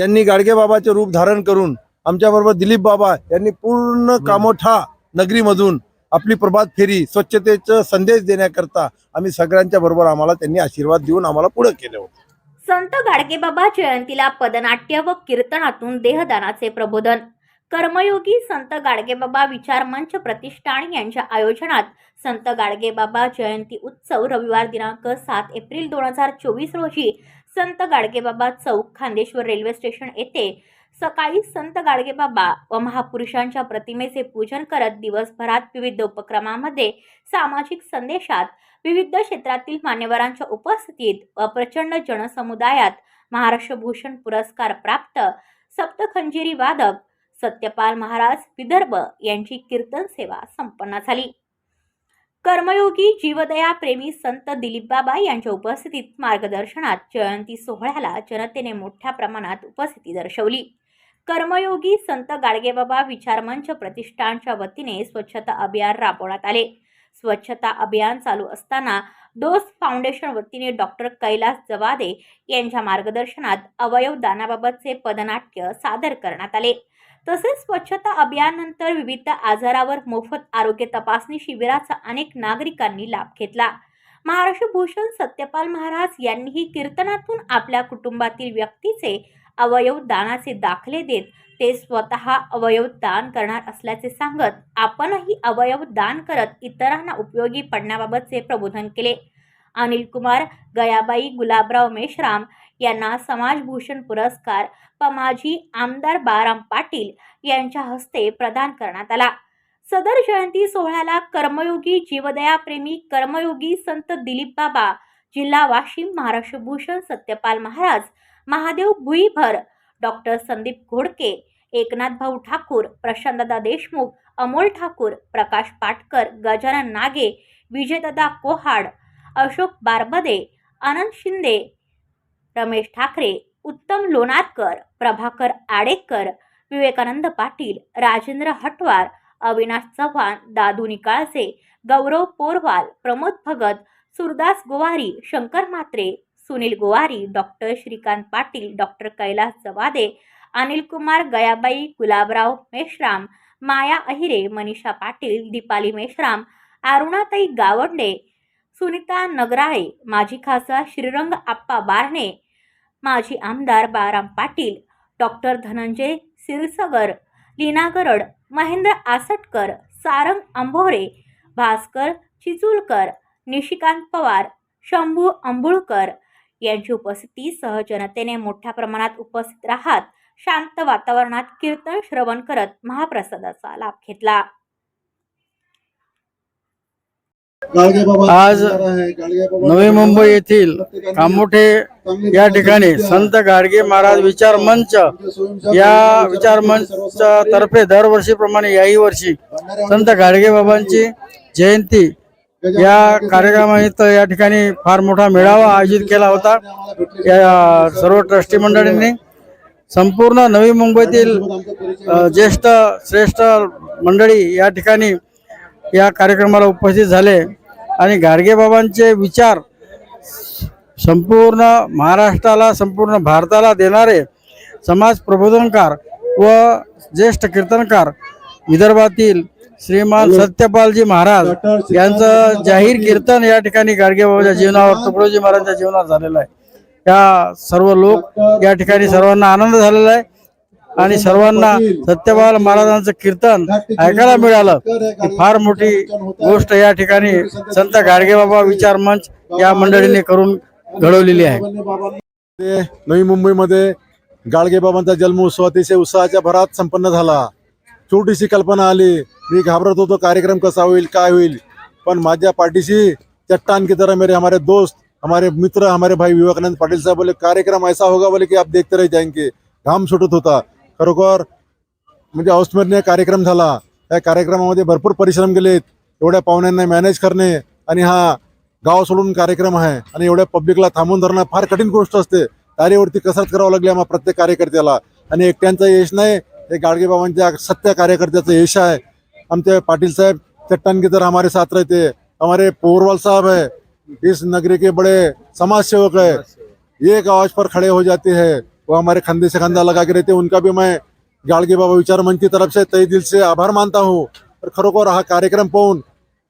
यांनी गाडगेबाबाचे रूप धारण करून आमच्याबरोबर दिलीप बाबा यांनी पूर्ण कामोठा नगरीमधून आपली प्रभात फेरी स्वच्छतेचा संदेश देण्याकरता आम्ही सगळ्यांच्या बरोबर आम्हाला त्यांनी आशीर्वाद देऊन आम्हाला पुढे केले होते. संत गाडगेबाबा जयंतीला पदनाट्य व कीर्तनातून देहदानाचे प्रबोधन. कर्मयोगी संत गाडगेबाबा विचार मंच प्रतिष्ठान यांच्या आयोजनात संत गाडगेबाबा जयंती उत्सव रविवार दिनांक सात एप्रिल दोन हजार चोवीस रोजी संत गाडगेबाबा चौक खांदेश्वर रेल्वे स्टेशन येथे सकाळी संत गाडगेबाबा व महापुरुषांच्या प्रतिमेचे पूजन करत दिवसभरात विविध उपक्रमामध्ये सामाजिक संदेशात विविध क्षेत्रातील मान्यवरांच्या उपस्थितीत व प्रचंड जनसमुदायात महाराष्ट्र भूषण पुरस्कार प्राप्त सप्तखंजिरी वादक सत्यपाल महाराज विदर्भ यांची कीर्तन सेवा संपन्न झाली. कर्मयोगी जीवदया प्रेमी संत दिलीप बाबा यांच्या उपस्थितीत मार्गदर्शनात जयंती सोहळ्याला जनतेने मोठ्या प्रमाणात उपस्थिती दर्शवली. कर्मयोगी संत गाडगेबाबा विचारमंच प्रतिष्ठानच्या वतीने स्वच्छता अभियान राबवण्यात आले. स्वच्छता अभियान चालू असताना डोस फाउंडेशन वतीने डॉक्टर कैलास जवादे यांच्या मार्गदर्शनात अवयव दानाबाबतचे पदनाट्य सादर करण्यात आले. तसेच स्वच्छता अभियानानंतर विविध आजारावर मोफत आरोग्य तपासणी शिबिराचा अनेक नागरिकांनी लाभ घेतला. महाराष्ट्र भूषण सत्यपाल महाराज यांनीही कीर्तनातून आपल्या कुटुंबातील व्यक्तीचे अवयव दानाचे दाखले देत ते स्वतः अवयव दान करणार असल्याचे सांगत आपणही अवयव दान करत इतरांना उपयोगी पडण्याबाबतचे प्रबोधन केले. अनिल कुमार गयाबाई गुलाबराव मेश्राम यांना समाजभूषण पुरस्कार पमाजी आमदार बाराम पाटील यांच्या हस्ते प्रदान करण्यात आला. सदर जयंती सोहळ्याला कर्मयोगी जीवदयाप्रेमी कर्मयोगी संत दिलीप बाबा जिल्हा वाशिम महाराष्ट्र भूषण सत्यपाल महाराज महादेव भुईभर डॉक्टर संदीप घोडके एकनाथ भाऊ ठाकूर प्रशांतदा देशमुख अमोल ठाकूर प्रकाश पाटकर गजानन नागे विजयदादा कोहाड अशोक बारबदे आनंद शिंदे रमेश ठाकरे उत्तम लोणारकर प्रभाकर आडेकर विवेकानंद पाटील राजेंद्र हटवार अविनाश चव्हाण दादू निकाळसे गौरव पोरवाल प्रमोद भगत सुरदास गोवारी शंकर म्हात्रे सुनील गोवारी डॉक्टर श्रीकांत पाटील डॉक्टर कैलास जवादे अनिल कुमार गयाबाई गुलाबराव मेश्राम माया अहिरे मनीषा पाटील दीपाली मेश्राम अरुणाताई गावंडे सुनीता नगराळे माजी खासदार श्रीरंग आप्पा बारणे माजी आमदार बाराम पाटील डॉक्टर धनंजय सिरसगर लीना गरड महेंद्र आसटकर सारंग आंभोरे भास्कर चिचुलकर निशिकांत पवार शंभू अंबुळकर यांची उपस्थिती सहजनतेने मोठ्या प्रमाणात उपस्थित राहत शांत वातावरणात कीर्तन श्रवण करत महाप्रसादाचा लाभ घेतला. आज नवी मुंबई येथील कामोठे या ठिकाणी संत गाडगे महाराज विचार मंच या विचार मंच तर्फे दरवर्षीप्रमाणे याही वर्षी संत गाडगे बाबांची जयंती या कार्यक्रमानिमित्त या ठिकाणी फार मोठा मेळावा आयोजित केला होता. या सर्व ट्रस्टी मंडळींनी संपूर्ण नवी मुंबईतील ज्येष्ठ श्रेष्ठ मंडळी या ठिकाणी या कार्यक्रमाला उपस्थित झाले. आणि गाडगे बाबांचे विचार संपूर्ण महाराष्ट्राला संपूर्ण भारताला देणारे समाज प्रबोधनकार व ज्येष्ठ कीर्तनकार विदर्भातील श्रीमान सत्यपालजी महाराज यांचं जाहीर कीर्तन या ठिकाणी गाडगे बाबाच्या जीवनावर तुकडोजी महाराजांच्या जीवनावर झालेलं आहे. या सर्व लोक या ठिकाणी सर्वांना आनंद झालेला आहे. आणि सर्वांना सत्यपाल महाराजांचं कीर्तन ऐकायला मिळालं. ही फार मोठी गोष्ट या ठिकाणी संत गाडगेबाबा विचार मंच या मंडळीने करून घडवलेली आहे. नवी मुंबईमध्ये गाडगेबाबांचा जन्मोत्सव अतिशय उत्साहाच्या भरात संपन्न झाला. छोटीशी कल्पना आली मी घाबरत होतो कार्यक्रम कसा होईल काय होईल. पण माझ्या पाठीशी चट्टान की तरह मेरे हमारे दोस्त हमारे मित्र हमारे भाई विवेकानंद पाटील साहब बोले कार्यक्रम ऐसा होगा बोले की आप देखते रह जाएंगे. घाम सुटत होता. खरोखर म्हणजे अविस्मरणीय कार्यक्रम झाला. या कार्यक्रमामध्ये भरपूर परिश्रम केलेत. एवढ्या पाहुण्यांना मॅनेज करणे आणि हा गाव सोडून कार्यक्रम आहे. आणि एवढ्या पब्लिकला थांबून धरणं फार कठीण गोष्ट असते. तारेवरती कसरत करावं लागली आम्हाला प्रत्येक कार्यकर्त्याला. आणि एकट्यांचं यश नाही हे गाडगेबाबांच्या सत्य कार्यकर्त्याचं यश आहे. आमचे पाटील साहेब चट्टान की तरह हमारे साथ रहते हमारे पोरवाल साहब है इस नगरी के बड़े समाज सेवक है एक आवाज पर खड़े हो जाते हैं. वो हमारे कंधे से कंधा लगा के रहते हैं उनका भी मैं गाडगे बाबा विचार मंच की तरफ से तहे दिल से आभार मानता हूँ। तर खरोखर हा कार्यक्रम पाहून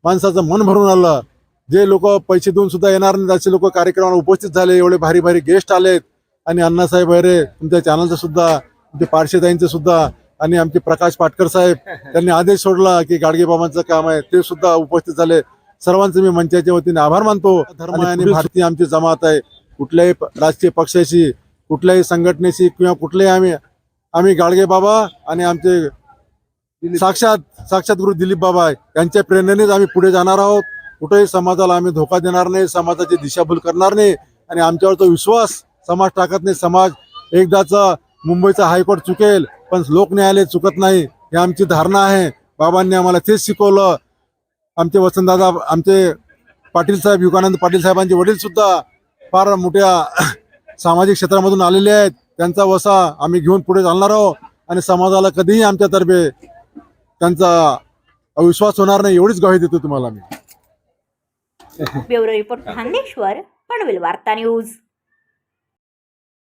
माणसाचं मन भरून आलं। जे लोक पैसे देऊन सुद्धा येणार नाहीत असे लोक कार्यक्रमाला उपस्थित झाले एवढे भारी भारी गेस्ट आलेत. आणि अण्णासाहेब अरे तुमच्या चॅनलचं सुद्धा तुमचे पार्श्वताईंचं सुद्धा आणि आमचे प्रकाश पाटकर साहेब त्यांनी आदेश सोडला की गाडगे बाबांचं काम आहे ते सुद्धा उपस्थित झाले. सर्वांचे मी मंचाच्या वतीने आभार मानतो. धर्म आणि भारतीय आमची जमात आहे. कुठल्याही राजकीय पक्षाशी कुठल्याही संघटनेशी किंवा कुठल्याही आम्ही आम्ही गाडगे बाबा आणि आमचे साक्षात साक्षात गुरु दिलीप बाबा आहे. यांच्या प्रेरणेनेच आम्ही पुढे जाणार आहोत. कुठेही समाजाला आम्ही धोका देणार नाही समाजाची दिशाभूल करणार नाही आणि आमच्यावर तो विश्वास समाज टाकत नाही. समाज एकदाचा मुंबईचा हायकोर्ट चुकेल पण लोक न्यायालय चुकत नाही ही आमची धारणा आहे. बाबांनी आम्हाला तेच शिकवलं. आमचे वसंतदादा आमचे पाटील साहेब युगानंद पाटील साहेबांचे वडील सुद्धा फार मोठ्या सामाजिक क्षेत्रामधून आलेले आहेत त्यांचा वसा आम्ही घेऊन पुढे चालणार आहोत आणि समाजाला कधीही आमच्यातर्फे त्यांचा अविश्वास होणार नाही एवढीच ग्वाही देतो तुम्हाला मी. ब्युरो रिपोर्ट खांदेश्वर पनवेल वार्ता न्यूज.